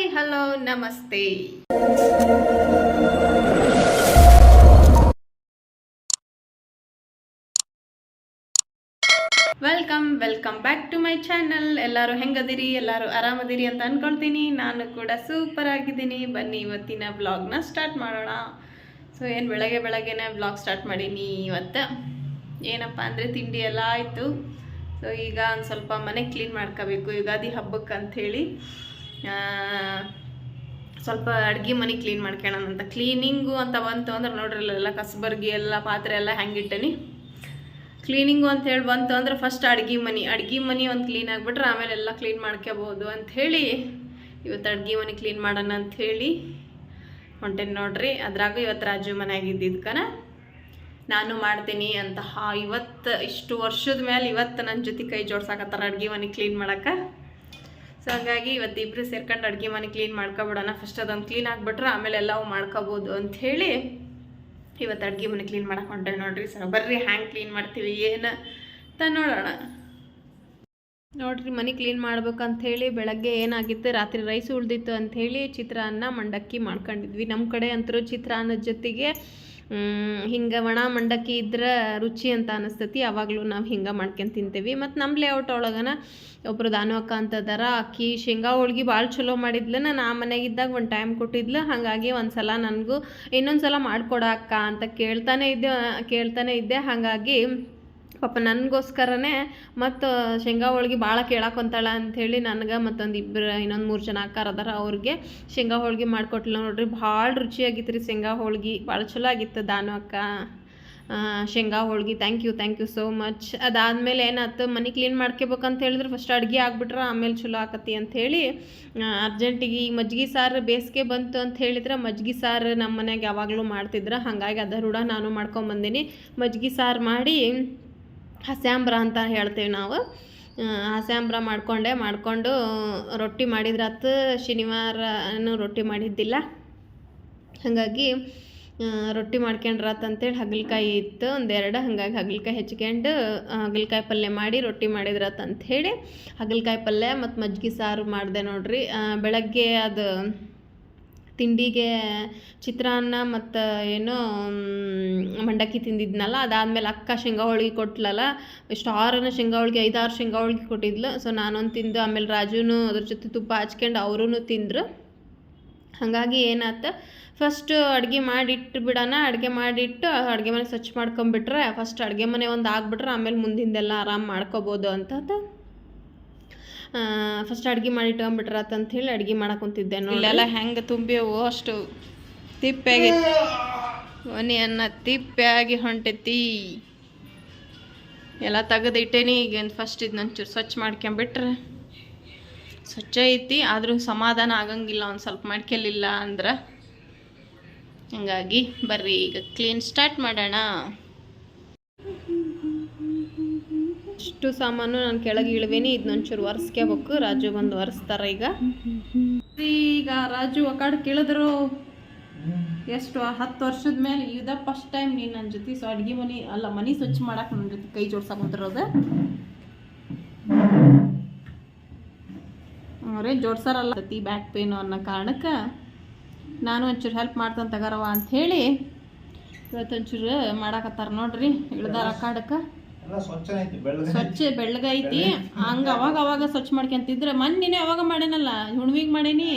Hi, hello, ನಮಸ್ತೆ. Welcome welcome back to my channel. ಎಲ್ಲರೂ ಹೆಂಗದಿರಿ? ಎಲ್ಲರೂ ಆರಾಮದಿರಿ ಅಂತ ಅನ್ಕೊಳ್ತೀನಿ. ನಾನು ಕೂಡ ಸೂಪರ್ ಆಗಿದ್ದೀನಿ. ಬನ್ನಿ, ಇವತ್ತಿನ ಬ್ಲಾಗ್ನ ಸ್ಟಾರ್ಟ್ ಮಾಡೋಣ. ಸೊ ಏನು ಬೆಳಗ್ಗೆ ಬೆಳಗ್ಗೆನೇ ಬ್ಲಾಗ್ ಸ್ಟಾರ್ಟ್ ಮಾಡೀನಿ ಇವತ್ತು. ಏನಪ್ಪ ಅಂದರೆ ತಿಂಡಿ ಎಲ್ಲ ಆಯಿತು. ಸೊ ಈಗ ಒಂದು ಸ್ವಲ್ಪ ಮನೆ ಕ್ಲೀನ್ ಮಾಡ್ಕೋಬೇಕು. ಯುಗಾದಿ ಹಬ್ಬಕ್ಕೆ ಅಂಥೇಳಿ ಸ್ವಲ್ಪ ಅಡುಗೆ ಮನೆ ಕ್ಲೀನ್ ಮಾಡ್ಕೊಳ್ಳೋಣ ಅಂತ. ಕ್ಲೀನಿಂಗು ಅಂತ ಬಂತು ಅಂದ್ರೆ ನೋಡ್ರಲ್ಲ ಎಲ್ಲ ಕಸಬರ್ಗಿ ಎಲ್ಲ ಪಾತ್ರೆ ಎಲ್ಲ ಹೆಂಗಿಟ್ಟನಿ ಕ್ಲೀನಿಂಗು ಅಂತ ಹೇಳಿ ಬಂತು ಅಂದ್ರೆ ಫಸ್ಟ್ ಅಡ್ಗೆ ಮನೆ. ಅಡ್ಗೆ ಮನೆ ಒಂದು ಕ್ಲೀನ್ ಆಗಿಬಿಟ್ರೆ ಆಮೇಲೆ ಎಲ್ಲ ಕ್ಲೀನ್ ಮಾಡ್ಕೋಬೋದು ಅಂಥೇಳಿ ಇವತ್ತು ಅಡ್ಗೆ ಮನೆ ಕ್ಲೀನ್ ಮಾಡೋಣ ಅಂಥೇಳಿ ಹೊಂಟೇನಿ ನೋಡ್ರಿ. ಅದ್ರಾಗ ಇವತ್ತು ರಾಜು ಮನೆಯಾಗಿದ್ದಿದ್ಕನ ನಾನು ಮಾಡ್ತೀನಿ ಅಂತಹ ಇವತ್ತು ಇಷ್ಟು ವರ್ಷದ ಮೇಲೆ ಇವತ್ತು ನನ್ನ ಜೊತೆ ಕೈ ಜೋಡ್ಸಾಕತ್ತಾರ ಅಡ್ಗೆ ಮನೆ ಕ್ಲೀನ್ ಮಾಡಕ್ಕೆ. ಸೊ ಹಾಗಾಗಿ ಇವತ್ತು ಇಬ್ಬರು ಸೇರ್ಕೊಂಡು ಅಡುಗೆ ಮನೆ ಕ್ಲೀನ್ ಮಾಡ್ಕೊಬಿಡೋಣ. ಫಸ್ಟ್ ಅದೊಂದು ಕ್ಲೀನ್ ಆಗಿಬಿಟ್ರೆ ಆಮೇಲೆ ಎಲ್ಲವೂ ಮಾಡ್ಕೋಬೋದು ಅಂಥೇಳಿ ಇವತ್ತು ಅಡುಗೆ ಮನೆ ಕ್ಲೀನ್ ಮಾಡಕ್ಕೆ ಹೊಂಟೆ ನೋಡ್ರಿ. ಸರ್ ಬರ್ರಿ ಹ್ಯಾಂಗೆ ಕ್ಲೀನ್ ಮಾಡ್ತೀವಿ. ಏನು ಅಂತ ನೋಡೋಣ. ನೋಡ್ರಿ, ಮನೆ ಕ್ಲೀನ್ ಮಾಡ್ಬೇಕಂಥೇಳಿ ಬೆಳಗ್ಗೆ ಏನಾಗಿತ್ತು, ರಾತ್ರಿ ರೈಸ್ ಉಳ್ದಿತ್ತು ಅಂಥೇಳಿ ಚಿತ್ರಾನ್ನ ಮಂಡಕ್ಕಿ ಮಾಡ್ಕೊಂಡಿದ್ವಿ. ನಮ್ಮ ಕಡೆ ಅಂತರೂ ಚಿತ್ರಾನ್ನದ ಜೊತೆಗೆ ಹಿಂಗೆ ಒಣ ಮಂಡಕ್ಕಿ ಇದ್ರೆ ರುಚಿ ಅಂತ ಅನಿಸ್ತತಿ ಯಾವಾಗಲೂ ನಾವು ಹಿಂಗೆ ಮಾಡ್ಕೊಂಡು ತಿಂತೀವಿ. ಮತ್ತು ನಮ್ಮ ಲೇಔಟ್ ಒಳಗನ ಒಬ್ರು ದಾನು ಅಕ್ಕ ಅಂತದಾರ ಅಕ್ಕಿ, ಶೇಂಗಾ, ಹೋಳ್ಗೆ ಭಾಳ ಚಲೋ ಮಾಡಿದ್ಲ ನಾ ಮನೆಗಿದ್ದಾಗ ಒಂದು ಟೈಮ್ ಕೊಟ್ಟಿದ್ಲು, ಹಾಗಾಗಿ ಒಂದು ಸಲ ನನಗೂ ಇನ್ನೊಂದು ಸಲ ಮಾಡಿಕೊಡ ಅಕ್ಕ ಅಂತ ಕೇಳ್ತಾನೆ ಇದ್ದೆ ಕೇಳ್ತಾನೆ ಇದ್ದೆ, ಹಾಗಾಗಿ ಪಾಪ ನನಗೋಸ್ಕರನೇ ಮತ್ತು ಶೇಂಗಾ ಹೋಳ್ಗೆ ಭಾಳ ಕೇಳಾಕೊಂತಾಳ ಅಂಥೇಳಿ ನನಗೆ ಮತ್ತೊಂದು ಇಬ್ಬರು ಇನ್ನೊಂದು ಮೂರು ಜನ ಅಕ್ಕಾರ ಅದಾರ, ಅವ್ರಿಗೆ ಶೇಂಗಾ ಹೋಳ್ಗೆ ಮಾಡಿಕೊಟ್ಲ ನೋಡ್ರಿ. ಭಾಳ ರುಚಿಯಾಗಿತ್ತು ರೀ ಶೇಂಗಾ ಹೋಳ್ಗೆ. ಭಾಳ ಚಲೋ ಆಗಿತ್ತು ದಾನು ಅಕ್ಕ. ಶೇಂಗಾ ಹೋಳ್ಗೆ thank you thank you so much ಅದಾದಮೇಲೆ ಏನಾಯ್ತು, ಮನೆ ಕ್ಲೀನ್ ಮಾಡ್ಕೋಬೇಕಂತ ಹೇಳಿದ್ರೆ ಫಸ್ಟ್ ಅಡುಗೆ ಆಗ್ಬಿಟ್ರೆ ಆಮೇಲೆ ಚಲೋ ಆಕತಿ ಅಂಥೇಳಿ ಅರ್ಜೆಂಟಿಗೆ ಈ ಮಜ್ಜಿಗೆ ಸಾರು ಬೇಸಿಗೆ ಬಂತು ಅಂತ ಹೇಳಿದ್ರೆ ಮಜ್ಜಿಗೆ ಸಾರು ನಮ್ಮ ಮನೆಯಾಗ ಯಾವಾಗಲೂ ಮಾಡ್ತಿದ್ರೆ. ಹಾಗಾಗಿ ಅದರೂಢ ನಾನು ಮಾಡ್ಕೊಂಬಂದೀನಿ. ಮಜ್ಜಿಗೆ ಸಾರು ಮಾಡಿ ಹಸ್ಯಾಂಬ್ರ ಅಂತ ಹೇಳ್ತೀವಿ ನಾವು. ಹಸ್ಯಾಂಬ್ರ ಮಾಡಿಕೊಂಡೆ, ಮಾಡಿಕೊಂಡು ರೊಟ್ಟಿ ಮಾಡಿದ್ರಾತು ಶನಿವಾರನೂ ರೊಟ್ಟಿ ಮಾಡಿದ್ದಿಲ್ಲ. ಹಾಗಾಗಿ ರೊಟ್ಟಿ ಮಾಡ್ಕೊಂಡ್ರಾತ್ ಅಂತೇಳಿ ಹಗಲಕಾಯಿ ಇತ್ತು, ಒಂದೆರಡು. ಹಾಗಾಗಿ ಹಗಲಕಾಯಿ ಹೆಚ್ಕೊಂಡು ಹಗಲಕಾಯಿ ಪಲ್ಯ ಮಾಡಿ ರೊಟ್ಟಿ ಮಾಡಿದರಾತು ಅಂತ ಹೇಳಿ ಹಗಲಕಾಯಿ ಪಲ್ಯ ಮತ್ತು ಮಜ್ಜಿಗೆ ಸಾರು ಮಾಡಿದೆ ನೋಡ್ರಿ. ಬೆಳಗ್ಗೆ ಅದು ತಿಂಡಿಗೆ ಚಿತ್ರಾನ್ನ ಮತ್ತು ಏನು ಮಂಡಕ್ಕಿ ತಿಂದಿದ್ನಲ್ಲ, ಅದಾದಮೇಲೆ ಅಕ್ಕ ಶೇಂಗಾ ಹೋಳಿಗೆ ಕೊಟ್ಲಲ್ಲ ಎಷ್ಟು ಆರನ ಶೇಂಗಾ ಹೋಳಿಗೆ, ಐದಾರು ಶೇಂಗಾ ಹೋಳಿಗೆ ಕೊಟ್ಟಿದ್ಲು. ಸೊ ನಾನೊಂದು ತಿಂದು, ಆಮೇಲೆ ರಾಜುನು ಅದ್ರ ಜೊತೆ ತುಪ್ಪ ಹಚ್ಕೊಂಡು ಅವರೂ ತಿಂದರು. ಹಾಗಾಗಿ ಏನಾಯ್ತು ಫಸ್ಟು ಅಡುಗೆ ಮಾಡಿಟ್ಟು ಬಿಡೋಣ, ಅಡುಗೆ ಮಾಡಿಟ್ಟು ಅಡುಗೆ ಮನೆ ಸ್ವಚ್ಛ ಮಾಡ್ಕೊಂಬಿಟ್ರೆ ಫಸ್ಟ್ ಅಡುಗೆ ಮನೆ ಒಂದು ಆಗಿಬಿಟ್ರೆ ಆಮೇಲೆ ಮುಂದಿಂದೆಲ್ಲ ಆರಾಮ್ ಮಾಡ್ಕೋಬೋದು ಅಂತ ಫಸ್ಟ್ ಅಡ್ಗೆ ಮಾಡಿ ಇಟ್ಕೊಂಬಿಟ್ರಾತ ಹೇಳಿ ಅಡುಗೆ ಮಾಡಕ್ಕೆ ಕುಂತಿದ್ದೆ ನೋಡಿ ಹೆಂಗೆ ತುಂಬಿವು ಅಷ್ಟು ತಿಪ್ಪಾಗಿ ಒನಿ ಅನ್ನ ತಿಪ್ಪಾಗಿ ಹೊಂಟೈತಿ. ಎಲ್ಲ ತೆಗೆದು ಇಟ್ಟೇನಿ. ಈಗ ಫಸ್ಟ್ ಇದು ಒಂಚೂರು ಸ್ವಚ್ಛ ಮಾಡ್ಕೊಂಬಿಟ್ರೆ ಸ್ವಚ್ಛ ಐತಿ, ಆದರೂ ಸಮಾಧಾನ ಆಗಂಗಿಲ್ಲ, ಒಂದು ಸ್ವಲ್ಪ ಮಾಡ್ಕೊಲಿಲ್ಲ ಅಂದ್ರೆ. ಹಂಗಾಗಿ ಬರ್ರಿ, ಈಗ ಕ್ಲೀನ್ ಸ್ಟಾರ್ಟ್ ಮಾಡೋಣ. ಇಷ್ಟು ಸಾಮಾನು ನಾನು ಕೆಳಗೆ ಇಳುವೇನಿ ಇದನ್ನೊಂಚೂರು ಒರೆಸ್ಕೋಬೇಕು ರಾಜು ಬಂದು ಒರೆಸ್ತಾರ ಈಗ. ಈಗ ರಾಜು ಒಕಾಡ್ ಕಡೆ ಕೇಳಿದ್ರು, ಎಷ್ಟು ಹತ್ತು ವರ್ಷದ ಮೇಲೆ ಇದ ಫಸ್ಟ್ ಟೈಮ್ ನೀನು ನನ್ನ ಜೊತೆ ಸೊ ಅಡುಗೆ ಮನೆ, ಅಲ್ಲ ಮನೆ ಸ್ವಚ್ಛ ಮಾಡಕ್ಕೆ ನನ್ನ ಜೊತೆ ಕೈ ಜೋಡ್ಸಕ್ಕೆ ಕುಂತಿರೋದು? ಅವರೇ ಜೋಡ್ಸಾರಲ್ಲ, ಸತಿ ಬ್ಯಾಕ್ ಪೇನು ಅನ್ನೋ ಕಾರಣಕ್ಕೆ ನಾನು ಒಂಚೂರು ಹೆಲ್ಪ್ ಮಾಡ್ತಾನೆ ತಗಾರವ ಅಂಥೇಳಿ ಇವತ್ತು ಒಂಚೂರು ಮಾಡಾಕತ್ತಾರ ನೋಡ್ರಿ, ಇಳ್ದಾರ ಕಾಡಕ್ಕೆ ಸ್ವಚ್ಛ ಬೆಳ್ಳಗೈತಿ ಹಂಗ ಅವಾಗ ಅವಾಗ ಸ್ವಚ್ಛ ಮಾಡ್ಕೊಂತಿದ್ರೆ ಮೊನ್ನೆ ಅವಾಗ ಮಾಡೇನಲ್ಲ ಹುಣ್ವಿಗೆ ಮಾಡೇನಿ.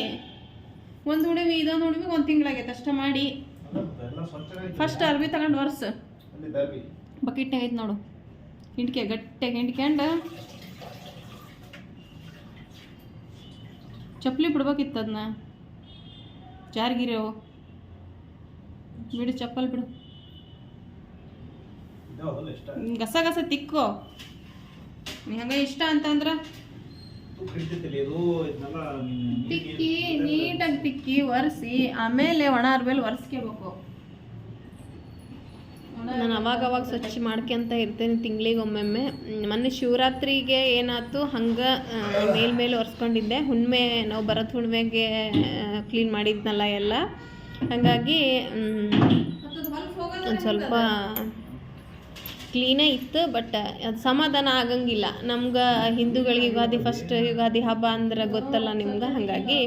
ಒಂದು ಹುಣ್ವಿ ಇದೊಂದು ಹುಣ್ವಿಗೆ ಒಂದು ತಿಂಗಳಾಗೈತೆ ಅಷ್ಟ ಮಾಡಿ. ಫಸ್ಟ್ ಅರ್ಬಿ ತಗೊಂಡು ದರ್ಬಿ ಬಕೆಟ್ನಾಗ ಐತೆ ನೋಡು. ಹಿಂಡ್ಕೆ ಗಟ್ಟಿಯಾಗಿ ಹಿಂಡ್ಕೊಂಡು ಚಪ್ಪಲಿ ಬಿಡ್ಬೇಕಿತ್ತು ಅದನ್ನ ಬಿಡು ಚಪ್ಪಲ್ ಬಿಡು. ಗಸ ಗಸ ತಿಕ್ಕು. ನೀ ಹಂಗ ಇಷ್ಟ ಅಂತಂದ್ರೆ? ತಿಕ್ಕಿ ನೀಟಾಗಿ ತಿಕ್ಕಿ ಒರೆಸಿ ಆಮೇಲೆ ಒಣ ಅರ್ಬೇಲ್ ಒರೆಸ್ಕೋಬೇಕು. ನಾನು ಅವಾಗ ಅವಾಗ ಸ್ವಚ್ಛ ಮಾಡ್ಕೊಂತ ಇರ್ತೇನೆ ತಿಂಗಳಿಗೆ ಒಮ್ಮೊಮ್ಮೆ ಮೊನ್ನೆ ಶಿವರಾತ್ರಿಗೆ ಏನಾಯ್ತು ಹಂಗೆ ಮೇಲ್ಮೇಲೆ ಒರೆಸ್ಕೊಂಡಿದ್ದೆ. ಹುಣ್ಮೆ ನಾವು ಬರೋದು ಹುಣ್ಮೆಗೆ ಕ್ಲೀನ್ ಮಾಡಿದ್ನಲ್ಲ ಎಲ್ಲ. ಹಾಗಾಗಿ ಒಂದು ಸ್ವಲ್ಪ ಕ್ಲೀನೇ ಇತ್ತು ಬಟ್ ಅದು ಸಮಾಧಾನ ಆಗಂಗಿಲ್ಲ. ನಮ್ಗೆ ಹಿಂದೂಗಳಿಗೆ ಯುಗಾದಿ ಫಸ್ಟ್ ಯುಗಾದಿ ಹಬ್ಬ ಅಂದ್ರೆ ಗೊತ್ತಲ್ಲ ನಿಮ್ಗೆ, ಹಾಗಾಗಿ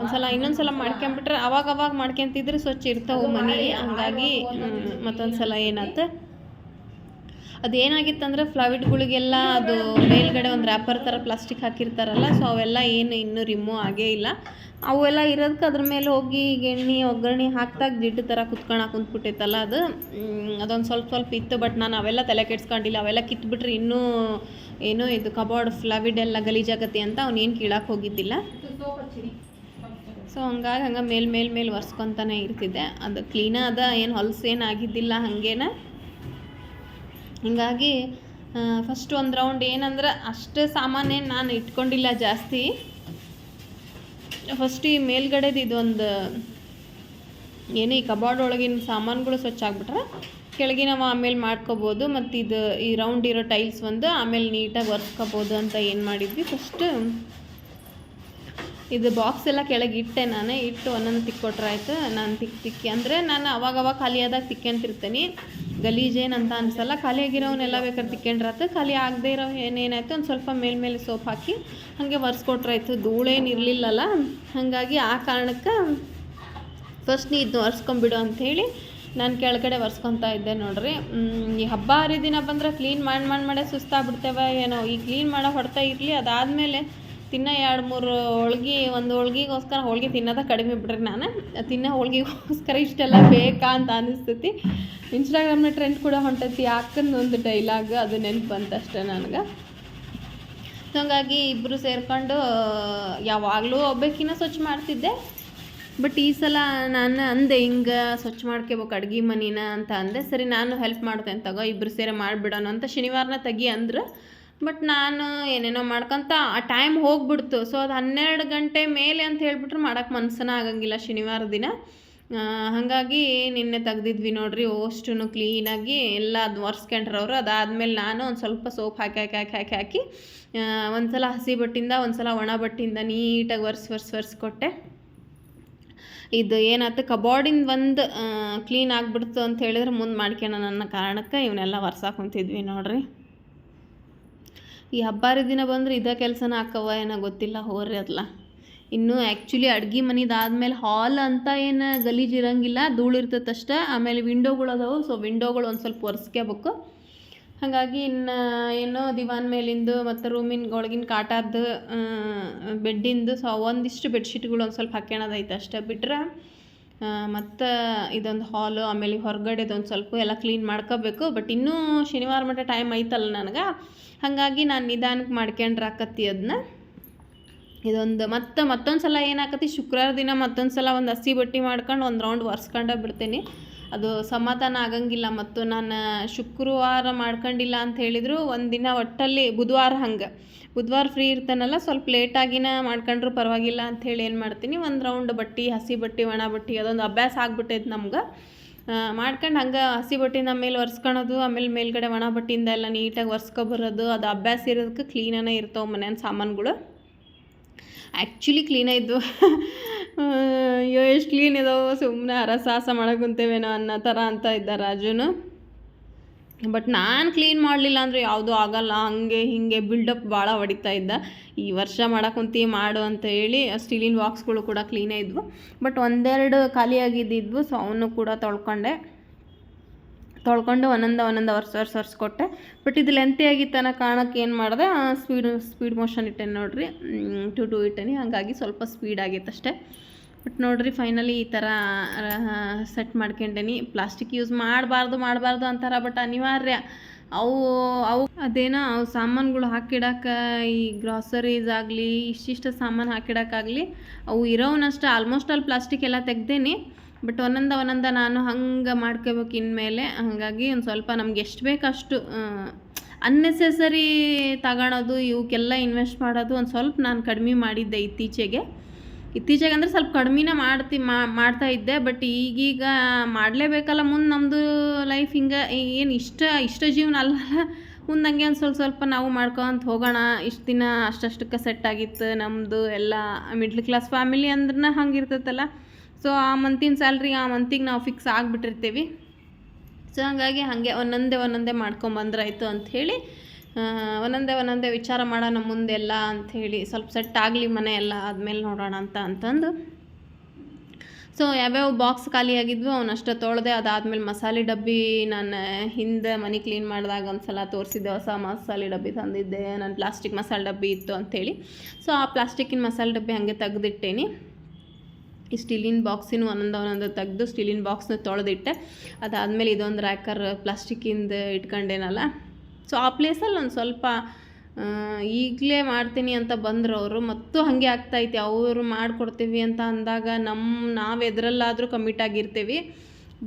ಒಂದ್ಸಲ ಇನ್ನೊಂದ್ಸಲ ಮಾಡ್ಕೊಂಬಿಟ್ರೆ ಅವಾಗ ಅವಾಗ ಮಾಡ್ಕೊಂತಿದ್ರೆ ಸ್ವಚ್ಛ ಇರ್ತಾವೆ ಮನೆ. ಹಂಗಾಗಿ ಮತ್ತೊಂದು ಸಲ ಏನಾಯ್ತು ಅದೇನಾಗಿತ್ತಂದ್ರೆ ಫ್ಲವಿಡ್ಗಳಿಗೆಲ್ಲ ಅದು ಮೇಲ್ಗಡೆ ಒಂದು ರ್ಯಾಪರ್ ಥರ ಪ್ಲಾಸ್ಟಿಕ್ ಹಾಕಿರ್ತಾರಲ್ಲ, ಸೊ ಅವೆಲ್ಲ ಏನು ಇನ್ನೂ ರಿಮೂವ್ ಆಗೇ ಇಲ್ಲ. ಅವೆಲ್ಲ ಇರೋದಕ್ಕೆ ಅದ್ರ ಮೇಲೆ ಹೋಗಿ ಈಗ ಎಣ್ಣೆ, ಒಗ್ಗರಣೆ ಹಾಕ್ದಾಗ ಜಿಡ್ಡು ಥರ ಕುತ್ಕೊಳಕ್ಕೆ ಕುಂತ್ಬಿಟ್ಟೈತಲ್ಲ ಅದು. ಅದೊಂದು ಸ್ವಲ್ಪ ಸ್ವಲ್ಪ ಇತ್ತು, ಬಟ್ ನಾನು ಅವೆಲ್ಲ ತಲೆ ಕೆಡ್ಸ್ಕೊಂಡಿಲ್ಲ. ಅವೆಲ್ಲ ಕಿತ್ಬಿಟ್ರೆ ಇನ್ನೂ ಏನೋ ಇದು ಕಬಾರ್ಡ್ ಫ್ಲವಿಡ್ ಎಲ್ಲ ಗಲೀಜಾಗತ್ತೆ ಅಂತ ಅವ್ನೇನು ಕೀಳಕ್ಕೆ ಹೋಗಿದ್ದಿಲ್ಲ. ಸೊ ಹಂಗಾಗಿ ಹಂಗೆ ಮೇಲ್ ಮೇಲ್ ಮೇಲೆ ಒರೆಸ್ಕೊತಾನೆ ಇರ್ತಿದ್ದೆ. ಅದು ಕ್ಲೀನ ಅದ ಏನು ಹೊಲಸು ಏನು ಆಗಿದ್ದಿಲ್ಲ ಹಾಗೇನ. ಹಿಂಗಾಗಿ ಫಸ್ಟ್ ಒಂದು ರೌಂಡ್ ಏನಂದ್ರೆ ಅಷ್ಟು ಸಾಮಾನೇನು ನಾನು ಇಟ್ಕೊಂಡಿಲ್ಲ ಜಾಸ್ತಿ. ಫಸ್ಟ್ ಈ ಮೇಲ್ಗಡೆದು ಇದೊಂದು, ಏನು ಈ ಕಬಾರ್ಡ್ ಒಳಗಿನ ಸಾಮಾನುಗಳು ಸ್ವಚ್ಛ ಆಗ್ಬಿಟ್ರೆ, ಕೆಳಗಿನವ ನಾವು ಆಮೇಲೆ ಮಾಡ್ಕೋಬೋದು, ಮತ್ತು ಇದು, ಈ ರೌಂಡ್ ಇರೋ ಟೈಲ್ಸ್ ಒಂದು ಆಮೇಲೆ ನೀಟಾಗಿ ಒರೆಸ್ಕೋಬೋದು ಅಂತ ಏನು ಮಾಡಿದ್ವಿ. ಫಸ್ಟ್ ಇದು ಬಾಕ್ಸ್ ಎಲ್ಲ ಕೆಳಗೆ ಇಟ್ಟೆ ನಾನು, ಇಟ್ಟು ಒಂದೊಂದು ತಿಕ್ಕೊಟ್ರಾಯ್ತು ನಾನು ತಿಕ್ಕಿ ತಿಕ್ಕಿ ಅಂದರೆ ನಾನು ಅವಾಗ ಅವಾಗ ಖಾಲಿ ಆದಾಗ ತಿಕ್ಕೊಂತಿರ್ತೀನಿ ಗಲೀಜೇನಂತ ಅನ್ಸಲ್ಲ ಖಾಲಿಯಾಗಿರೋವನ್ನೆಲ್ಲ ಬೇಕಾದ್ರೆ ತಿಕ್ಕೊಂಡ್ರಾಯ್ತು ಖಾಲಿ ಆಗದೆ ಇರೋ ಏನೇನಾಯ್ತು, ಒಂದು ಸ್ವಲ್ಪ ಮೇಲ್ಮೇಲೆ ಸೋಪ್ ಹಾಕಿ ಹಾಗೆ ಒರೆಸ್ಕೊಟ್ರಾಯ್ತು ಧೂಳೇನು ಇರಲಿಲ್ಲಲ್ಲ, ಹಾಗಾಗಿ ಆ ಕಾರಣಕ್ಕೆ ಫಸ್ಟ್ ನೀ ಇದನ್ನ ಒರೆಸ್ಕೊಂಬಿಡು ಅಂಥೇಳಿ ನಾನು ಕೆಳಗಡೆ ಒರೆಸ್ಕೊತಾ ಇದ್ದೆ ನೋಡ್ರಿ. ಈ ಹಬ್ಬ ಹರಿದಿನ ಬಂದ್ರೆ ಕ್ಲೀನ್ ಮಾಡಿ ಮಾಡಿ, ಮಾಡೇ ಸುಸ್ತಾಗ್ಬಿಡ್ತೇವೆ ಏನೋ. ಈ ಕ್ಲೀನ್ ಮಾಡೋ ಹೊಡ್ತಾ ಇರಲಿ, ಅದಾದಮೇಲೆ ತಿನ್ನೋ ಎರಡು ಮೂರು ಹೋಳ್ಗೆ, ಒಂದು ಹೋಳ್ಗಿಗೋಸ್ಕರ ಹೋಳ್ಗೆ ತಿನ್ನೋದ ಕಡಿಮೆ ಬಿಡ್ರಿ ನಾನು. ತಿನ್ನೋ ಹೋಳ್ಗಿಗೋಸ್ಕರ ಇಷ್ಟೆಲ್ಲ ಬೇಕಾ ಅಂತ ಅನಿಸ್ತೈತಿ. ಇನ್ಸ್ಟಾಗ್ರಾಮ್ನ ಟ್ರೆಂಡ್ ಕೂಡ ಹೊಂಟೈತಿ, ಯಾಕಂದು ಒಂದು ಡೈಲಾಗ್ ಅದು ನೆನಪು ಬಂತಷ್ಟೇ ನನಗೆ. ಹಂಗಾಗಿ ಇಬ್ಬರು ಸೇರ್ಕೊಂಡು, ಯಾವಾಗಲೂ ಒಬ್ಬಾಕಿನ ಸ್ವಚ್ಛ ಮಾಡ್ತಿದ್ದೆ. ಬಟ್ ಈ ಸಲ ನಾನು ಅಂದೆ, ಹಿಂಗೆ ಸ್ವಚ್ಛ ಮಾಡ್ಕೋಬೇಕು ಅಡುಗೆ ಮನಿನ ಅಂತ ಅಂದೆ. ಸರಿ, ನಾನು ಹೆಲ್ಪ್ ಮಾಡ್ತೇನೆ ತಗೋ ಇಬ್ಬರು ಸೇರಿ ಮಾಡಿಬಿಡೋಣ ಅಂತ ಶನಿವಾರನ ತೆಗಿ ಅಂದ್ರು. ಬಟ್ ನಾನು ಏನೇನೋ ಮಾಡ್ಕೊತ ಆ ಟೈಮ್ ಹೋಗ್ಬಿಡ್ತು. ಸೊ ಅದು ಹನ್ನೆರಡು ಗಂಟೆ ಮೇಲೆ ಅಂತ ಹೇಳ್ಬಿಟ್ರೆ ಮಾಡೋಕ್ಕೆ ಮನ್ಸನ್ನ ಆಗಂಗಿಲ್ಲ ಶನಿವಾರ ದಿನ. ಹಾಗಾಗಿ ನಿನ್ನೆ ತೆಗ್ದಿದ್ವಿ ನೋಡ್ರಿ ಅಷ್ಟು ಕ್ಲೀನಾಗಿ ಎಲ್ಲ ಅದು ಒರೆಸ್ಕೊಂಡ್ರವ್ರು ಅದಾದಮೇಲೆ ನಾನು ಒಂದು ಸ್ವಲ್ಪ ಸೋಪ್ ಹಾಕಿ ಹಾಕಿ ಹಾಕಿ ಹಾಕಿ ಹಾಕಿ ಒಂದು ಸಲ ಹಸಿ ಬಟ್ಟಿಂದ, ಒಂದ್ಸಲ ಒಣ ಬಟ್ಟಿಂದ ನೀಟಾಗಿ ಒರೆಸಿ ಒರೆಸಿ ಒರೆಸ್ಕೊಟ್ಟೆ ಇದು ಏನಾಯ್ತು ಕಬೋರ್ಡಿಂದ ಒಂದು ಕ್ಲೀನ್ ಆಗಿಬಿಡ್ತು ಅಂತ ಹೇಳಿದ್ರೆ ಮುಂದೆ ಮಾಡ್ಕೊಳ್ಳೋಣ ನನ್ನ ಕಾರಣಕ್ಕೆ ಇವನ್ನೆಲ್ಲ ಒರ್ಸಾಕೊಂತಿದ್ವಿ ನೋಡ್ರಿ. ಈ ಹಬ್ಬ ಹರಿದಿನ ಬಂದ್ರೆ ಇದೇ ಕೆಲಸನ ಹಾಕವ ಏನೋ ಗೊತ್ತಿಲ್ಲ ಹೋರಿ ಅದ್ಲ. ಇನ್ನು ಆ್ಯಕ್ಚುಲಿ ಅಡ್ಗೆ ಮನಿದಾದ್ಮೇಲೆ ಹಾಲ್ ಅಂತ ಏನು ಗಲೀಜು ಇರೋಂಗಿಲ್ಲ, ಧೂಳು ಇರ್ತೈತೆ ಅಷ್ಟೇ. ಆಮೇಲೆ ವಿಂಡೋಗಳು ಅದಾವು ಸೊ ವಿಂಡೋಗಳು ಒಂದು ಸ್ವಲ್ಪ ಒರೆಸ್ಕೋಬೇಕು ಹಾಗಾಗಿ ಇನ್ನು ಏನೋ ದಿವಾನ್ ಮೇಲಿಂದು ಮತ್ತು ರೂಮಿನ ಒಳಗಿನ ಕಾಟಾದ್ದು ಬೆಡ್ಡಿಂದು ಸೊ ಒಂದಿಷ್ಟು ಬೆಡ್ಶೀಟ್ಗಳು ಒಂದು ಸ್ವಲ್ಪ ಹಾಕ್ಯಣದೈತೆ ಅಷ್ಟೇ ಬಿಟ್ರೆ ಮತ್ತು ಇದೊಂದು ಹಾಲು ಆಮೇಲೆ ಹೊರಗಡೆದೊಂದು ಸ್ವಲ್ಪ ಎಲ್ಲ ಕ್ಲೀನ್ ಮಾಡ್ಕೋಬೇಕು. ಬಟ್ ಇನ್ನೂ ಶನಿವಾರ ಮಟ್ಟ ಟೈಮ್ ಐತಲ್ಲ ನನಗೆ. ಹಾಗಾಗಿ ನಾನು ನಿಧಾನಕ್ಕೆ ಮಾಡ್ಕೊಂಡ್ರೆ ಆಕತ್ತಿ ಅದನ್ನ ಇದೊಂದು ಮತ್ತೆ ಮತ್ತೊಂದು ಸಲ ಏನಾಕತಿ ಶುಕ್ರವಾರ ದಿನ ಮತ್ತೊಂದು ಸಲ ಒಂದು ಹಸಿ ಬಟ್ಟೆ ಮಾಡ್ಕೊಂಡು ಒಂದು ರೌಂಡ್ ಒರೆಸ್ಕೊಂಡೇ ಬಿಡ್ತೀನಿ. ಅದು ಸಮಾಧಾನ ಆಗಂಗಿಲ್ಲ ಮತ್ತು ನಾನು ಶುಕ್ರವಾರ ಮಾಡ್ಕೊಂಡಿಲ್ಲ ಅಂತ ಹೇಳಿದ್ರು, ಒಂದು ದಿನ ಒಟ್ಟಲ್ಲಿ ಬುಧವಾರ ಹಂಗೆ. ಬುಧವಾರ ಫ್ರೀ ಇರ್ತಾನಲ್ಲ, ಸ್ವಲ್ಪ ಲೇಟಾಗಿನ ಮಾಡ್ಕೊಂಡ್ರು ಪರವಾಗಿಲ್ಲ ಅಂಥೇಳಿ ಏನು ಮಾಡ್ತೀನಿ, ಒಂದು ರೌಂಡ್ ಬಟ್ಟೆ, ಹಸಿ ಬಟ್ಟೆ, ಒಣ ಬಟ್ಟೆ ಅದೊಂದು ಅಭ್ಯಾಸ ಆಗ್ಬಿಟ್ಟೈತೆ ನಮ್ಗೆ. ಮಾಡ್ಕೊಂಡು ಹಂಗೆ ಹಸಿ ಬಟ್ಟಿನ ಮೇಲೆ ಒರೆಸ್ಕೊಳೋದು ಆಮೇಲೆ ಮೇಲ್ಗಡೆ ಒಣ ಬಟ್ಟೆಯಿಂದ ಎಲ್ಲ ನೀಟಾಗಿ ಒರೆಸ್ಕೊಬರೋದು, ಅದು ಅಭ್ಯಾಸ ಇರೋದಕ್ಕೆ ಕ್ಲೀನೇ ಇರ್ತಾವೆ ಮನೆಯ ಸಾಮಾನುಗಳು. ಆ್ಯಕ್ಚುಲಿ ಕ್ಲೀನೇ ಇದ್ವು. ಅಯ್ಯೋ, ಎಷ್ಟು ಕ್ಲೀನ್ ಇದಾವೆ ಸುಮ್ಮನೆ ಹರಸಾಹಸ ಮಾಡೋಕೆ ಕುಂತೇವೇನೋ ಅನ್ನೋ ಥರ ಅಂತ ಇದ್ದ ರಾಜುನು. ಬಟ್ ನಾನು ಕ್ಲೀನ್ ಮಾಡಲಿಲ್ಲ ಅಂದರೆ ಯಾವುದೂ ಆಗಲ್ಲ. ಹಂಗೆ ಹಿಂಗೆ ಬಿಲ್ಡಪ್ ಭಾಳ ಹೊಡಿತಾ ಇದ್ದ. ಈ ವರ್ಷ ಮಾಡಕ್ಕುಂತಿ ಮಾಡು ಅಂತ ಹೇಳಿ ಸ್ಟೀಲಿನ ಬಾಕ್ಸ್ಗಳು ಕೂಡ ಕ್ಲೀನೇ ಇದ್ವು. ಬಟ್ ಒಂದೆರಡು ಖಾಲಿಯಾಗಿದ್ದಿದ್ವು ಸೊ ಅವನ್ನು ಕೂಡ ತೊಳ್ಕೊಂಡೆ. ತೊಳ್ಕೊಂಡು ಒಂದೊಂದು ಒಂದೊಂದು ವರ್ಷ ವರ್ಷ ಒರೆಸ್ಕೊಟ್ಟೆ ಬಟ್ ಇದು ಲೆಂತಿ ಆಗಿತ್ತು ಅನ್ನೋ ಕಾರಣಕ್ಕೆ ಏನು ಮಾಡಿದೆ ಸ್ಪೀಡ್ ಸ್ಪೀಡ್ ಮೋಷನ್ ಇಟ್ಟೇನೆ ನೋಡಿರಿ. ಟು ಟು ಇಟ್ಟೇನಿ. ಹಾಗಾಗಿ ಸ್ವಲ್ಪ ಸ್ಪೀಡ್ ಆಗೈತೆ ಬಟ್ ನೋಡ್ರಿ ಫೈನಲಿ ಈ ಥರ ಸೆಟ್ ಮಾಡ್ಕೊಂಡೇನಿ. ಪ್ಲಾಸ್ಟಿಕ್ ಯೂಸ್ ಮಾಡಬಾರ್ದು ಮಾಡಬಾರ್ದು ಅಂತಾರೆ ಬಟ್ ಅನಿವಾರ್ಯ. ಅವು ಅವು, ಅದೇನೋ ಅವು ಸಾಮಾನುಗಳು ಹಾಕಿಡಕ್ಕೆ ಈ ಗ್ರಾಸರೀಸ್ ಆಗಲಿ, ಇಷ್ಟಿಷ್ಟು ಸಾಮಾನು ಹಾಕಿಡೋಕ್ಕಾಗಲಿ ಅವು ಇರೋವನ್ನಷ್ಟು ಆಲ್ಮೋಸ್ಟ್ ಅಲ್ಲಿ ಪ್ಲಾಸ್ಟಿಕ್ ಎಲ್ಲ ತೆಗ್ದೇನಿ. ಬಟ್ ಒಂದೊಂದ ಒಂದೊಂದ ನಾನು ಹಂಗೆ ಮಾಡ್ಕೋಬೇಕು ಇನ್ಮೇಲೆ, ಹಾಗಾಗಿ ಒಂದು ಸ್ವಲ್ಪ ನಮ್ಗೆ ಎಷ್ಟು ಬೇಕಷ್ಟು ಅನ್ನೆಸೆಸರಿ ತಗೊಳೋದು ಇವಕ್ಕೆಲ್ಲ ಇನ್ವೆಸ್ಟ್ ಮಾಡೋದು ಒಂದು ಸ್ವಲ್ಪ ನಾನು ಕಡಿಮೆ ಮಾಡಿದ್ದೆ ಇತ್ತೀಚೆಗೆ. ಇತ್ತೀಚೆಗೆ ಅಂದರೆ ಸ್ವಲ್ಪ ಕಡಿಮೆನೇ ಮಾಡ್ತಿ ಮಾಡ್ತಾ ಇದ್ದೆ ಬಟ್ ಈಗೀಗ ಮಾಡಲೇಬೇಕಲ್ಲ ಮುಂದೆ ನಮ್ಮದು ಲೈಫ್ ಹಿಂಗೆ ಏನು ಇಷ್ಟ ಇಷ್ಟ ಜೀವನ ಅಲ್ಲ ಮುಂದೆ ಹಂಗೆ ಒಂದು ಸ್ವಲ್ಪ ಸ್ವಲ್ಪ ನಾವು ಮಾಡ್ಕೊಂತ ಹೋಗೋಣ. ಇಷ್ಟು ದಿನ ಅಷ್ಟಷ್ಟಕ್ಕೆ ಸೆಟ್ ಆಗಿತ್ತು ನಮ್ಮದು ಎಲ್ಲ ಮಿಡ್ಲ್ ಕ್ಲಾಸ್ ಫ್ಯಾಮಿಲಿ ಅಂದ್ರೆ ಹಂಗೆ ಇರ್ತೈತಲ್ಲ. ಸೊ ಆ ಮಂತಿನ ಸ್ಯಾಲ್ರಿ ಆ ಮಂತಿಗೆ ನಾವು ಫಿಕ್ಸ್ ಆಗಿಬಿಟ್ಟಿರ್ತೀವಿ. ಸೊ ಹಾಗಾಗಿ ಹಾಗೆ ಒಂದೊಂದೇ ಒಂದೊಂದೇ ಮಾಡ್ಕೊಂಬಂದ್ರಾಯ್ತು ಅಂಥೇಳಿ ಒಂದೊಂದೇ ಒಂದೊಂದೇ ವಿಚಾರ ಮಾಡೋಣ ಮುಂದೆಲ್ಲ ಅಂಥೇಳಿ ಸ್ವಲ್ಪ ಸೆಟ್ ಆಗಲಿ ಮನೆ ಎಲ್ಲ ಆದಮೇಲೆ ನೋಡೋಣ ಅಂತ ಅಂತಂದು. ಸೊ ಯಾವ್ಯಾವ ಬಾಕ್ಸ್ ಖಾಲಿಯಾಗಿದ್ವು ಅವನಷ್ಟೇ ತೊಳೆದೆ, ಅದಾದಮೇಲೆ ಮಸಾಲೆ ಡಬ್ಬಿ ನಾನು ಹಿಂದೆ ಮನೆ ಕ್ಲೀನ್ ಮಾಡಿದಾಗ ಒಂದು ಸಲ ತೋರಿಸಿದ್ದೆ, ಹೊಸ ಮಸಾಲೆ ಡಬ್ಬಿ ತಂದಿದ್ದೆ, ನಾನು ಪ್ಲಾಸ್ಟಿಕ್ ಮಸಾಲೆ ಡಬ್ಬಿ ಇತ್ತು ಅಂಥೇಳಿ ಸೊ ಆ ಪ್ಲಾಸ್ಟಿಕ್ಕಿನ ಮಸಾಲೆ ಡಬ್ಬಿ ಹಾಗೆ ತೆಗೆದಿಟ್ಟೇನಿ. ಈ ಸ್ಟೀಲಿನ ಬಾಕ್ಸಿನ ಒಂದೊಂದು ಒಂದೊಂದು ತೆಗೆದು ಸ್ಟೀಲಿನ ಬಾಕ್ಸ್ನ ತೊಳೆದಿಟ್ಟೆ. ಅದಾದಮೇಲೆ ಇದೊಂದು ರ್ಯಾಕರ್ ಪ್ಲಾಸ್ಟಿಕ್ಕಿಂದ ಇಟ್ಕೊಂಡೇನಲ್ಲ ಸೊ ಆ ಪ್ಲೇಸಲ್ಲಿ ಒಂದು ಸ್ವಲ್ಪ ಈಗಲೇ ಮಾಡ್ತೀನಿ ಅಂತ ಬಂದರು ಅವರು ಮತ್ತು ಹಾಗೆ ಆಗ್ತೈತಿ ಅವರು ಮಾಡಿಕೊಡ್ತೀವಿ ಅಂತ ಅಂದಾಗ ನಮ್ಮ ನಾವು ಎದರಲ್ಲಾದರೂ ಕಮಿಟ್ ಆಗಿರ್ತೀವಿ.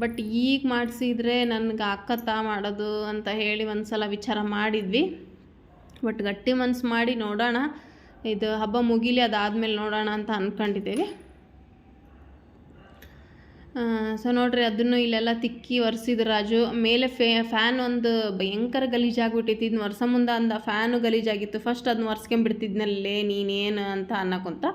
ಬಟ್ ಈಗ ಮಾಡಿಸಿದ್ರೆ ನನಗೆ ಆಕತ್ತಾ ಮಾಡೋದು ಅಂತ ಹೇಳಿ ಒಂದು ಸಲ ವಿಚಾರ ಮಾಡಿದ್ವಿ. ಬಟ್ ಗಟ್ಟಿ ಮನ್ಸು ಮಾಡಿ ನೋಡೋಣ. ಇದು ಹಬ್ಬ ಮುಗೀಲಿ, ಅದಾದಮೇಲೆ ನೋಡೋಣ ಅಂತ ಅಂದ್ಕೊಂಡಿದ್ದೀವಿ ಸೊ ನೋಡ್ರಿ ಅದನ್ನು ಇಲ್ಲೆಲ್ಲ ತಿಕ್ಕಿ ಒರೆಸಿದ್ರು ರಾಜು. ಮೇಲೆ ಫೇ ಫ್ಯಾನ್ ಒಂದು ಭಯಂಕರ ಗಲೀಜಾಗ್ಬಿಟ್ಟಿತ್ತು ಇದನ್ನ ವರ್ಷ ಮುಂದೆ ಅಂದ ಫ್ಯಾನು ಗಲೀಜಾಗಿತ್ತು ಫಸ್ಟ್ ಅದನ್ನ ಒರೆಸ್ಕೊಂಬಿಡ್ತಿದ್ನಲ್ಲೇ ನೀನೇನು ಅಂತ ಅನ್ನೋಕ್ಕಂತ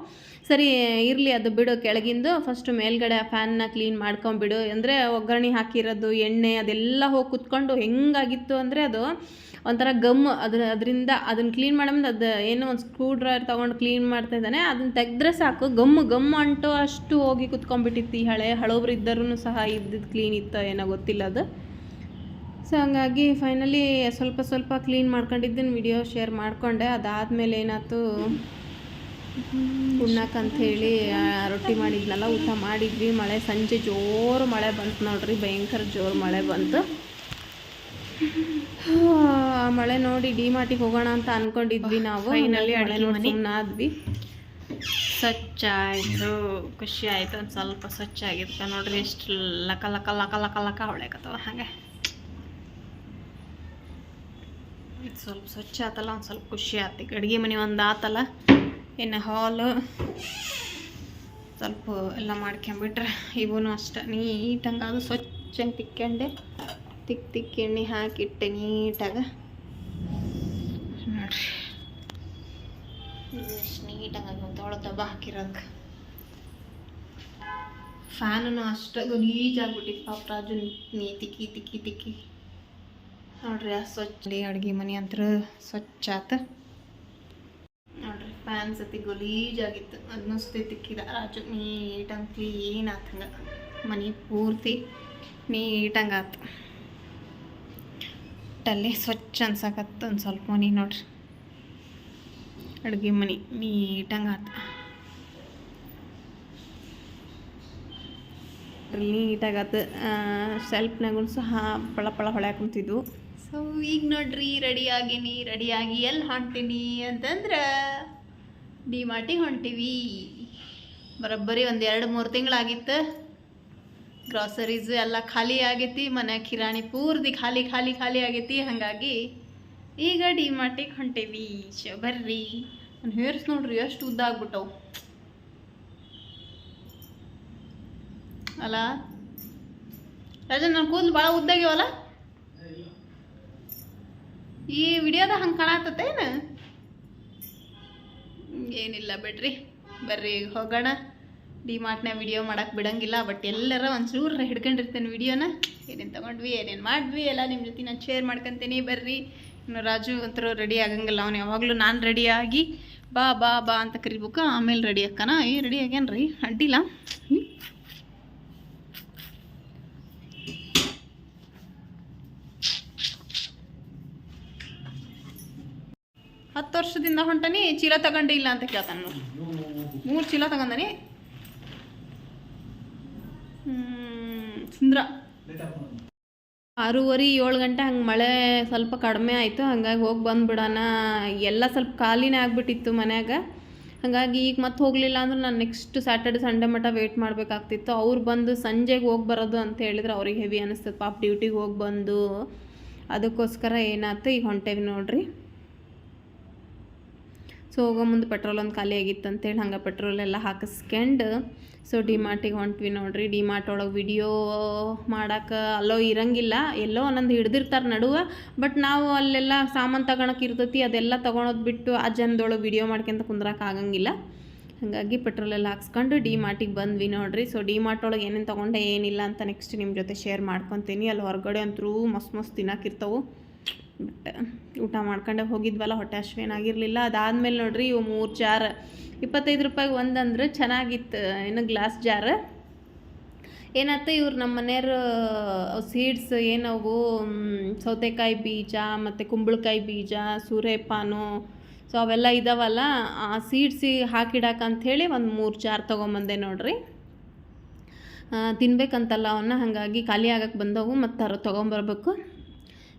ಸರಿ, ಇರಲಿ ಅದು ಬಿಡು ಕೆಳಗಿಂದು. ಫಸ್ಟ್ ಮೇಲ್ಗಡೆ ಆ ಫ್ಯಾನ್ನ ಕ್ಲೀನ್ ಮಾಡ್ಕೊಂಬಿಡು ಅಂದರೆ ಒಗ್ಗರಣೆ ಹಾಕಿರೋದು, ಎಣ್ಣೆ ಅದೆಲ್ಲ ಹೋಗಿ ಕುತ್ಕೊಂಡು ಹೆಂಗಾಗಿತ್ತು ಅಂದರೆ ಅದು ಒಂಥರ ಗಮ್ ಅದ್ರ ಅದರಿಂದ ಅದನ್ನು ಕ್ಲೀನ್ ಮಾಡೋದು ಅದು ಏನೋ ಒಂದು ಸ್ಕ್ರೂ ಡ್ರೈವರ್ ತೊಗೊಂಡು ಕ್ಲೀನ್ ಮಾಡ್ತಾ ಇದ್ದಾನೆ, ಅದನ್ನು ತೆಗೆದ್ರೆ ಸಾಕು. ಗಮ್ ಗಮ್ ಅಂಟು ಅಷ್ಟು ಹೋಗಿ ಕುತ್ಕೊಂಡ್ಬಿಟ್ಟಿತ್ತು ಈ ಹಳೆ ಹಳೋಬ್ರು ಇದ್ದರೂ ಸಹ ಇದ್ದಿದ್ದು ಕ್ಲೀನ್ ಇತ್ತು ಏನೋ ಗೊತ್ತಿಲ್ಲ ಅದು. ಸೊ ಹಂಗಾಗಿ ಫೈನಲಿ ಸ್ವಲ್ಪ ಸ್ವಲ್ಪ ಕ್ಲೀನ್ ಮಾಡ್ಕೊಂಡಿದ್ದನ್ನು ವಿಡಿಯೋ ಶೇರ್ ಮಾಡಿಕೊಂಡೆ. ಅದಾದಮೇಲೆ ಏನಾಯ್ತು? ಉಣ್ಣಕ್ಕಂಥೇಳಿ ರೊಟ್ಟಿ ಮಾಡಿದ್ನಲ್ಲ, ಊಟ ಮಾಡಿದ್ವಿ. ಮಳೆ ಸಂಜೆ ಜೋರು ಮಳೆ ಬಂತು ನೋಡ್ರಿ, ಭಯಂಕರ ಜೋರು ಮಳೆ ಬಂತು. ಮಳೆ ನೋಡಿ ಡಿ ಮಾರ್ಟಿಗೆ ಹೋಗೋಣ ಅಂತ ಅನ್ಕೊಂಡಿದ್ವಿ ನಾವು. ಫೈನಲಿ ಸ್ವಚ್ಛ ಆಯಿತು ಖುಷಿ ಆಯ್ತು ಒಂದು ಸ್ವಲ್ಪ ಸ್ವಚ್ಛ ಆಗಿರ್ತ ನೋಡ್ರಿ ಎಷ್ಟು ಲಕ ಲಕ ಲಕ ಲಕ ಲಕ ಹೊಳ್ಯಾಕತ್ತವ ಹಾಗೆ. ಇದು ಸ್ವಲ್ಪ ಸ್ವಚ್ಛ ಆತಲ್ಲ ಒಂದು ಸ್ವಲ್ಪ ಖುಷಿ ಆಯ್ತು ಈಗ ಅಡುಗೆ ಮನೆ ಒಂದು ಆತಲ್ಲ ಇನ್ನು ಹಾಲು ಸ್ವಲ್ಪ ಎಲ್ಲ ಮಾಡ್ಕೊಂಬಿಟ್ರೆ ಇವೂ ಅಷ್ಟೆ ನೀಟಂಗೆ ಅದು ಸ್ವಚ್ಛಂಗೆ ತಿಕ್ಕೊಂಡೆ. ತಿಕ್ ತಿಕ್ಕಿ ಎಣ್ಣೆ ಹಾಕಿಟ್ಟೆ ನೀಟಾಗ. ನೋಡ್ರಿ. ಎಷ್ಟು ನೀಟಾಗಿ ತೊಳೆ ದಬ್ಬ ಹಾಕಿರೋದಕ್ಕೆ ಫ್ಯಾನು ಅಷ್ಟು ಗಲೀಜಾಗ್ಬಿಟ್ಟಿತ್ತು ಪಾಪ ರಾಜು ತಿಕ್ಕಿ ತಿಕ್ಕಿ ತಿಕ್ಕಿ. ನೋಡ್ರಿ ಆ ಸ್ವಚ್ಛ ಅಡುಗೆ ಮನೆ ಅಂತೂ ಸ್ವಚ್ಛ ಆತ. ನೋಡ್ರಿ ಫ್ಯಾನ್ ಸತಿ ಗಲೀಜಾಗಿತ್ತು. ಆಗಿತ್ತು ಸತಿ ತಿಕ್ಕಿದ ರಾಜು. ನೀಟಂಗೆ ಕ್ಲೀನ್ ಆತಂಗ. ಮನೆ ಪೂರ್ತಿ ನೀಟಂಗೆ ಆತು. ಒಟ್ಟಲ್ಲಿ ಸ್ವಚ್ಛ ಅನ್ಸಕತ್ತು ಒಂದು ಸ್ವಲ್ಪ ಮನೆ ನೋಡ್ರಿ. ಅಡುಗೆ ಮನೆ. ನೀಟಂಗೆ ಆತ ನೀಟಾಗತ್ತೆ ಸೆಲ್ಫ್ನಾಗೂ ಸಹ ಪಳ ಪಳ ಹೊಳೆ ಕುಂತಿದ್ವು. ಸೊ ಈಗ ನೋಡ್ರಿ ರೆಡಿ ಆಗೀನಿ ರೆಡಿಯಾಗಿ ಎಲ್ಲಿ ಹೊಂಟೀನಿ ಅಂತಂದ್ರೆ ಡಿ ಮಾರ್ಟಿಗೆ ಹೊಂಟೀವಿ. ಬರೋಬ್ಬರಿ ಒಂದು ಎರಡು ಮೂರು ತಿಂಗಳಾಗಿತ್ತು. ಗ್ರಾಸರೀಸ್ ಎಲ್ಲ ಖಾಲಿ ಆಗೈತಿ ಮನೆ ಕಿರಾಣಿ ಪೂರ್ತಿ ಖಾಲಿ ಖಾಲಿ ಖಾಲಿ ಆಗೈತಿ. ಹಾಗಾಗಿ ಈಗ ಡಿ ಮಾರ್ಟಿಗೆ ಹೊಂಟೇವಿ. ಬರ್ರಿ. ನನ್ನ ಹೇರ್ಸ್ ನೋಡ್ರಿ ಎಷ್ಟು ಉದ್ದ ಆಗ್ಬಿಟ್ಟವು. ಅಲ್ಲ ರಾಜನ್ ನನ್ನ ಕೂದಲು ಭಾಳ ಉದ್ದಾಗ್ಯವಲ್ಲ ಈ ವಿಡಿಯೋದ ಹಂಗೆ ಕಾಣತ್ತೇನು ಏನಿಲ್ಲ ಬಿಡ್ರಿ. ಬರ್ರಿ ಹೋಗೋಣ. ಡಿ ಮಾರ್ಟ್ನ ವಿಡಿಯೋ ಮಾಡೋಕ್ಕೆ ಬಿಡಂಗಿಲ್ಲ, ಬಟ್ ಎಲ್ಲರ ಒಂಚೂರು ಹಿಡ್ಕೊಂಡಿರ್ತೇನೆ ವಿಡಿಯೋನ. ಏನೇನು ತಗೊಂಡ್ವಿ, ಏನೇನು ಮಾಡಿದ್ವಿ, ಎಲ್ಲ ನಿಮ್ಮ ಜೊತೆ ನಾನು ಶೇರ್ ಮಾಡ್ಕೊತೀನಿ, ಬರ್ರಿ. ಇನ್ನು ರಾಜು ಅಂತರೂ ರೆಡಿ ಆಗಂಗಿಲ್ಲ ಅವನು ಯಾವಾಗಲೂ ನಾನು ರೆಡಿಯಾಗಿ ಬಾ ಬಾ ಬಾ ಅಂತ ಕರಿಬೇಕು, ಆಮೇಲೆ ರೆಡಿ ಅಕ್ಕನ ಏ ರೆಡಿ ಆಗ್ಯಾನ್ರಿ? ಅಡ್ಡಿಲ್ಲ. ಹತ್ತು ವರ್ಷದಿಂದ ಹೊಂಟನಿ, ಚೀಲ ತಗೊಂಡಿಲ್ಲ ಅಂತ ಕೇಳ್ತಾನೆ ಮೂರು ಚೀಲ ತಗೊಂಡನಿ. ಸುಂದ್ರ. ಆರೂವರೆ, ಏಳು ಗಂಟೆ ಹಂಗೆ ಮಳೆ ಸ್ವಲ್ಪ ಕಡಿಮೆ ಆಯಿತು. ಹಾಗಾಗಿ ಹೋಗಿ ಬಂದುಬಿಡೋಣ. ಎಲ್ಲ ಸ್ವಲ್ಪ ಖಾಲಿನೇ ಆಗಿಬಿಟ್ಟಿತ್ತು ಮನ್ಯಾಗ. ಹಾಗಾಗಿ ಈಗ ಮತ್ತೆ ಹೋಗಲಿಲ್ಲ ಅಂದ್ರೆ ನಾನು ನೆಕ್ಸ್ಟ್ ಸ್ಯಾಟರ್ಡೆ ಸಂಡೇ ಮಟ್ಟ ವೇಟ್ ಮಾಡಬೇಕಾಗ್ತಿತ್ತು. ಅವ್ರು ಬಂದು ಸಂಜೆಗೆ ಹೋಗಿ ಬರೋದು ಅಂತ ಹೇಳಿದ್ರೆ ಅವ್ರಿಗೆ ಹೆವಿ ಅನಿಸ್ತದೆ. ಪಾಪ ಡ್ಯೂಟಿಗೆ ಹೋಗಿ ಬಂದು. ಅದಕ್ಕೋಸ್ಕರ ಏನಾಯ್ತು ಈಗ ಹೊಂಟೇವಿ ನೋಡ್ರಿ. ಸೊ ಹೋಗೋ ಮುಂದೆ ಪೆಟ್ರೋಲ್ ಒಂದು ಖಾಲಿ ಆಗಿತ್ತು ಅಂತೇಳಿ ಹಂಗೆ ಪೆಟ್ರೋಲ್ ಎಲ್ಲ ಹಾಕಿಸ್ಕೊಂಡು ಸೊ ಡಿ ಮಾರ್ಟಿಗೆ ಹೊಂಟ್ವಿ ನೋಡ್ರಿ. ಡಿ ಮಾರ್ಟ್ ಒಳಗೆ ವಿಡಿಯೋ ಮಾಡೋಕೆ ಅಲ್ಲೋ ಇರಂಗಿಲ್ಲ. ಎಲ್ಲೋ ಒಂದೊಂದು ಹಿಡ್ದಿರ್ತಾರೆ ನಡುವೆ. ಬಟ್ ನಾವು ಅಲ್ಲೆಲ್ಲ ಸಾಮಾನು ತಗೊಳಕ್ಕೆ ಇರ್ತೈತಿ, ಅದೆಲ್ಲ ತೊಗೊಳೋದು ಬಿಟ್ಟು ಆ ಜನದೊಳಗೆ ವಿಡಿಯೋ ಮಾಡ್ಕೊಂತ ಕುಂದ್ರಕ್ಕೆ ಆಗಂಗಿಲ್ಲ. ಹಾಗಾಗಿ ಪೆಟ್ರೋಲೆಲ್ಲ ಹಾಕ್ಸ್ಕೊಂಡು ಡಿ ಮಾರ್ಟಿಗೆ ಬಂದ್ವಿ ನೋಡ್ರಿ. ಸೊ ಡಿ ಮಾರ್ಟ್ ಒಳಗೆ ಏನೇನು ತೊಗೊಂಡೆ ಏನಿಲ್ಲ ಅಂತ ನೆಕ್ಸ್ಟ್ ನಿಮ್ಮ ಜೊತೆ ಶೇರ್ ಮಾಡ್ಕೊತೀನಿ. ಅಲ್ಲಿ ಹೊರಗಡೆ ಅಂತೂ ಮಸ್ತ್ ಮಸ್ತ್ ತಿನ್ನಕ್ಕಿರ್ತಾವೆ ಊಟ ಮಾಡ್ಕೊಂಡೆ ಹೋಗಿದ್ವಲ್ಲ, ಹೊಟ್ಟೆ ಅಶ್ವೇನಾಗಿರಲಿಲ್ಲ ಅದಾದಮೇಲೆ ನೋಡ್ರಿ ಇವು ಮೂರು ಜಾರ್. ಇಪ್ಪತ್ತೈದು ರೂಪಾಯಿಗೆ ಒಂದು ಅಂದ್ರೆ ಚೆನ್ನಾಗಿತ್ತು ಏನು ಗ್ಲಾಸ್ ಜಾರ್. ಏನಾಯ್ತು ಇವ್ರು ನಮ್ಮ ಮನೆಯವರು ಸೀಡ್ಸ್ ಏನವು ಸೌತೆಕಾಯಿ ಬೀಜ ಮತ್ತು ಕುಂಬಳಕಾಯಿ ಬೀಜ, ಸೂರ್ಯಪಾನು, ಸೊ ಅವೆಲ್ಲ ಇದಾವಲ್ಲ, ಆ ಸೀಡ್ಸಿ ಹಾಕಿಡಾಕ ಅಂಥೇಳಿ ಒಂದು ಮೂರು ಜಾರ್ ತೊಗೊಂಬಂದೆ ನೋಡ್ರಿ. ತಿನ್ಬೇಕಂತಲ್ಲ ಅವನ್ನ ಹಾಗಾಗಿ ಖಾಲಿ ಆಗಕ್ಕೆ ಬಂದವು ಮತ್ತು ಅವ್ರು ತೊಗೊಂಬರ್ಬೇಕು.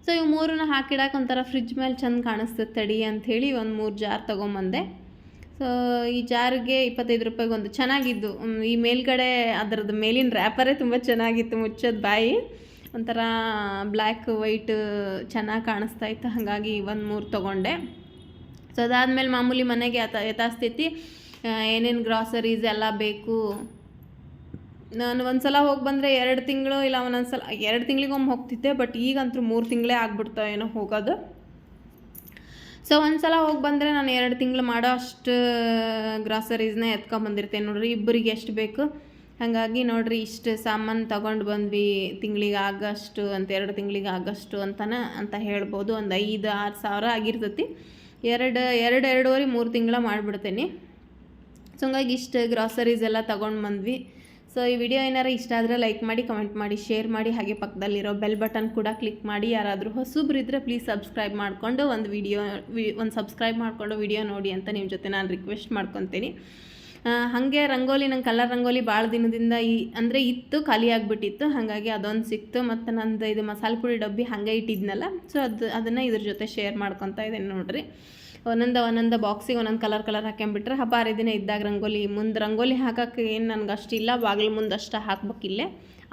ಸೊ ಇವು ಮೂರನ್ನ ಹಾಕಿಡಕ್ಕೆ ಒಂಥರ ಫ್ರಿಜ್ ಮೇಲೆ ಚೆಂದ ಕಾಣಿಸ್ತದೆ ತಡಿ ಅಂಥೇಳಿ ಒಂದು ಮೂರು ಜಾರ್ ತೊಗೊಂಬಂದೆ. ಸೊ ಈ ಜಾರಿಗೆ ಇಪ್ಪತ್ತೈದು ರೂಪಾಯಿಗೆ ಒಂದು ಚೆನ್ನಾಗಿದ್ದು. ಈ ಮೇಲ್ಗಡೆ ಅದರದ್ದು ಮೇಲಿನ ರ್ಯಾಪರೇ ತುಂಬ ಚೆನ್ನಾಗಿತ್ತು ಮುಚ್ಚದ ಬಾಯಿ. ಒಂಥರ ಬ್ಲ್ಯಾಕ್ ವೈಟ್ ಚೆನ್ನಾಗಿ ಕಾಣಿಸ್ತಾ ಇತ್ತು. ಹಾಗಾಗಿ ಒಂದು ಮೂರು ತೊಗೊಂಡೆ. ಸೊ ಅದಾದಮೇಲೆ ಮಾಮೂಲಿ ಮನೆಗೆ ಯಥ ಯಥಾಸ್ಥಿತಿ ಏನೇನು ಗ್ರಾಸರೀಸ್ ಎಲ್ಲ ಬೇಕು ನಾನು ಒಂದು ಸಲ ಹೋಗಿ ಬಂದರೆ ಎರಡು ತಿಂಗಳು ಇಲ್ಲ ಒಂದೊಂದು ಸಲ ಎರಡು ತಿಂಗಳಿಗೊಮ್ಮೆ ಹೋಗ್ತಿದ್ದೆ ಬಟ್ ಈಗಂತೂ ಮೂರು ತಿಂಗಳೇ ಆಗ್ಬಿಡ್ತಾವೆ ಏನೋ ಹೋಗೋದು. ಸೊ ಒಂದು ಸಲ ಹೋಗಿ ಬಂದರೆ ನಾನು ಎರಡು ತಿಂಗಳು ಮಾಡೋ ಅಷ್ಟು ಗ್ರಾಸರೀಸ್ನ ಎತ್ಕೊಂಬಂದಿರ್ತೇನೆ ನೋಡ್ರಿ, ಇಬ್ಬರಿಗೆ ಎಷ್ಟು ಬೇಕು? ಹಾಗಾಗಿ ನೋಡ್ರಿ, ಇಷ್ಟು ಸಾಮಾನು ತಗೊಂಡು ಬಂದ್ವಿ, ತಿಂಗಳಿಗೆ ಆಗಷ್ಟು ಅಂತ, ಎರಡು ತಿಂಗಳಿಗೆ ಆಗಷ್ಟು ಅಂತಾನೆ, ಅಂತ ಹೇಳ್ಬೋದು. ಒಂದು ಐದು, ಆರು ಸಾವಿರ ಆಗಿರ್ತೈತಿ. ಎರಡು ಎರಡು, ಎರಡೂವರೆ, ಮೂರು ತಿಂಗಳ ಮಾಡಿಬಿಡ್ತೀನಿ. ಸೊ ಹಂಗಾಗಿ ಇಷ್ಟು ಗ್ರಾಸರೀಸ್ ಎಲ್ಲ ತೊಗೊಂಡು ಬಂದ್ವಿ. ಸೊ ಈ ವಿಡಿಯೋ ಏನಾರು ಇಷ್ಟ ಆದರೆ ಲೈಕ್ ಮಾಡಿ ಕಮೆಂಟ್ ಮಾಡಿ ಶೇರ್ ಮಾಡಿ, ಹಾಗೆ ಪಕ್ಕದಲ್ಲಿರೋ ಬೆಲ್ ಬಟನ್ ಕೂಡ ಕ್ಲಿಕ್ ಮಾಡಿ, ಯಾರಾದರೂ ಹೊಸಬ್ರಿದ್ರೆ ಪ್ಲೀಸ್ ಸಬ್ಸ್ಕ್ರೈಬ್ ಮಾಡಿಕೊಂಡು ಒಂದು ವಿಡಿಯೋ ಒಂದು ಸಬ್ಸ್ಕ್ರೈಬ್ ಮಾಡಿಕೊಂಡು ವಿಡಿಯೋ ನೋಡಿ ಅಂತ ನಿಮ್ಮ ಜೊತೆ ನಾನು ರಿಕ್ವೆಸ್ಟ್ ಮಾಡ್ಕೊತೀನಿ. ಹಾಗೆ ರಂಗೋಲಿ, ನಂಗೆ ಕಲರ್ ರಂಗೋಲಿ ಭಾಳ ದಿನದಿಂದ ಈ, ಅಂದರೆ ಇತ್ತು, ಖಾಲಿ ಆಗಿಬಿಟ್ಟಿತ್ತು. ಹಾಗಾಗಿ ಅದೊಂದು ಸಿಕ್ತು. ಮತ್ತು ನಂದು ಇದು ಮಸಾಲೆ ಪುಡಿ ಡಬ್ಬಿ ಹಾಗೆ ಇಟ್ಟಿದ್ನಲ್ಲ. ಸೊ ಅದು, ಅದನ್ನು ಇದ್ರ ಜೊತೆ ಶೇರ್ ಮಾಡ್ಕೊತಾ ಇದ್ದೇನೆ ನೋಡ್ರಿ. ಒಂದೊಂದು ಒಂದೊಂದು ಬಾಕ್ಸಿಗೆ ಒಂದೊಂದು ಕಲರ್ ಕಲರ್ ಹಾಕೊಂಬಿಟ್ರೆ ಹಬ್ಬ ಹರಿದಿನ ಇದ್ದಾಗ ರಂಗೋಲಿ, ಮುಂದೆ ರಂಗೋಲಿ ಹಾಕೋಕ್ಕೆ ಏನು ನನಗೆ ಅಷ್ಟಿಲ್ಲ ಬಾಗಿಲು ಮುಂದೆ ಅಷ್ಟು ಹಾಕ್ಬೇಕಿಲ್ಲೇ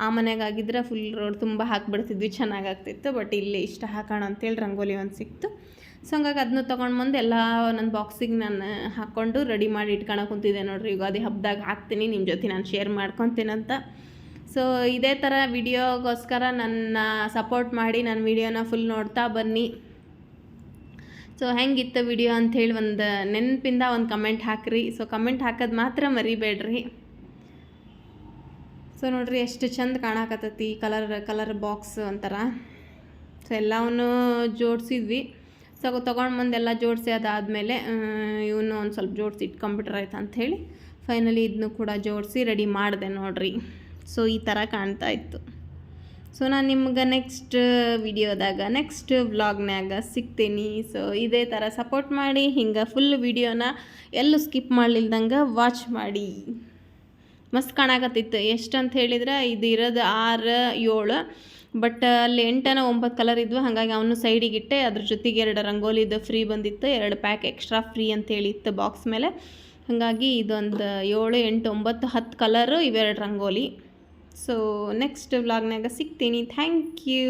ಆ ಮನೆಗಾಗಿದ್ರೆ ಫುಲ್ ರೋಡ್ ತುಂಬ ಹಾಕ್ಬಿಡ್ತಿದ್ವಿ ಚೆನ್ನಾಗಾಗ್ತಿತ್ತು ಬಟ್ ಇಲ್ಲಿ ಇಷ್ಟ ಹಾಕೋಣ ಅಂತೇಳಿ ರಂಗೋಲಿ ಒಂದು ಸಿಕ್ತು. ಸೊ ಹಂಗಾಗಿ ಅದನ್ನು ತೊಗೊಂಡು ಬಂದು ಎಲ್ಲ ನನ್ನ ಬಾಕ್ಸಿಗೆ ನಾನು ಹಾಕ್ಕೊಂಡು ರೆಡಿ ಮಾಡಿ ಇಟ್ಕೊಳಕ್ಕೆ ಕುಂತಿದ್ದೆ ನೋಡ್ರಿ. ಯುಗಾದಿ ಹಬ್ಬದಾಗ ಹಾಕ್ತೀನಿ ನಿಮ್ಮ ಜೊತೆ ನಾನು ಶೇರ್ ಮಾಡ್ಕೊತೀನಂತ ಸೊ ಇದೇ ಥರ ವಿಡಿಯೋಗೋಸ್ಕರ ನನ್ನ ಸಪೋರ್ಟ್ ಮಾಡಿ ನನ್ನ ವಿಡಿಯೋನ ಫುಲ್ ನೋಡ್ತಾ ಬನ್ನಿ. ಸೊ ಹೆಂಗಿತ್ತು ವಿಡಿಯೋ ಅಂಥೇಳಿ ಒಂದು ನೆನಪಿಂದ ಒಂದು ಕಮೆಂಟ್ ಹಾಕ್ರಿ. ಸೊ ಕಮೆಂಟ್ ಹಾಕೋದು ಮಾತ್ರ ಮರಿಬೇಡ್ರಿ. ಸೊ ನೋಡ್ರಿ ಎಷ್ಟು ಚಂದ ಕಾಣಕತ್ತೈತಿ ಕಲರ್ ಕಲರ್ ಬಾಕ್ಸ್ ಒಂಥರ. ಸೊ ಎಲ್ಲವನ್ನು ಜೋಡಿಸಿದ್ವಿ. ಸೊ ತೊಗೊಂಡು ಬಂದೆಲ್ಲ ಜೋಡಿಸಿ ಅದಾದಮೇಲೆ ಇವನು ಒಂದು ಸ್ವಲ್ಪ ಜೋಡಿಸಿ ಇಟ್ಕೊಂಬಿಟ್ರೆ ಆಯ್ತು ಅಂಥೇಳಿ ಫೈನಲಿ ಇದನ್ನು ಕೂಡ ಜೋಡಿಸಿ ರೆಡಿ ಮಾಡಿದೆ ನೋಡ್ರಿ. ಸೊ ಈ ಥರ ಕಾಣ್ತಾ ಇತ್ತು. ಸೊ ನಾನು ನಿಮ್ಗೆ ನೆಕ್ಸ್ಟ್ ವಿಡಿಯೋದಾಗ ನೆಕ್ಸ್ಟ್ ವ್ಲಾಗ್ನ್ಯಾಗ ಸಿಗ್ತೀನಿ. ಸೊ ಇದೇ ಥರ ಸಪೋರ್ಟ್ ಮಾಡಿ, ಹಿಂಗೆ ಫುಲ್ ವಿಡಿಯೋನ ಎಲ್ಲೂ ಸ್ಕಿಪ್ ಮಾಡಲಿಲ್ದಂಗೆ ವಾಚ್ ಮಾಡಿ. ಮಸ್ತ್ ಕಾಣಕತ್ತಿತ್ತು. ಎಷ್ಟು ಅಂತ ಹೇಳಿದ್ರೆ, ಇದು ಇರೋದು ಆರು, ಏಳು ಬಟ್ ಅಲ್ಲಿ ಎಂಟನ ಒಂಬತ್ತು ಕಲರ್ ಇದ್ವು. ಹಾಗಾಗಿ ಅವನು ಸೈಡಿಗೆ ಇಟ್ಟೆ. ಅದ್ರ ಜೊತೆಗೆ ಎರಡು ರಂಗೋಲಿದು ಫ್ರೀ ಬಂದಿತ್ತು. ಎರಡು ಪ್ಯಾಕ್ ಎಕ್ಸ್ಟ್ರಾ ಫ್ರೀ ಅಂತ ಹೇಳಿತ್ತು ಬಾಕ್ಸ್ ಮೇಲೆ. ಹಾಗಾಗಿ ಇದೊಂದು ಏಳು, ಎಂಟು, ಒಂಬತ್ತು, ಹತ್ತು ಕಲರು ಇವೆರಡು ರಂಗೋಲಿ. ಸೊ ನೆಕ್ಸ್ಟ್ ವ್ಲಾಗ್ನಾಗ ಸಿಗ್ತೀನಿ. Thank you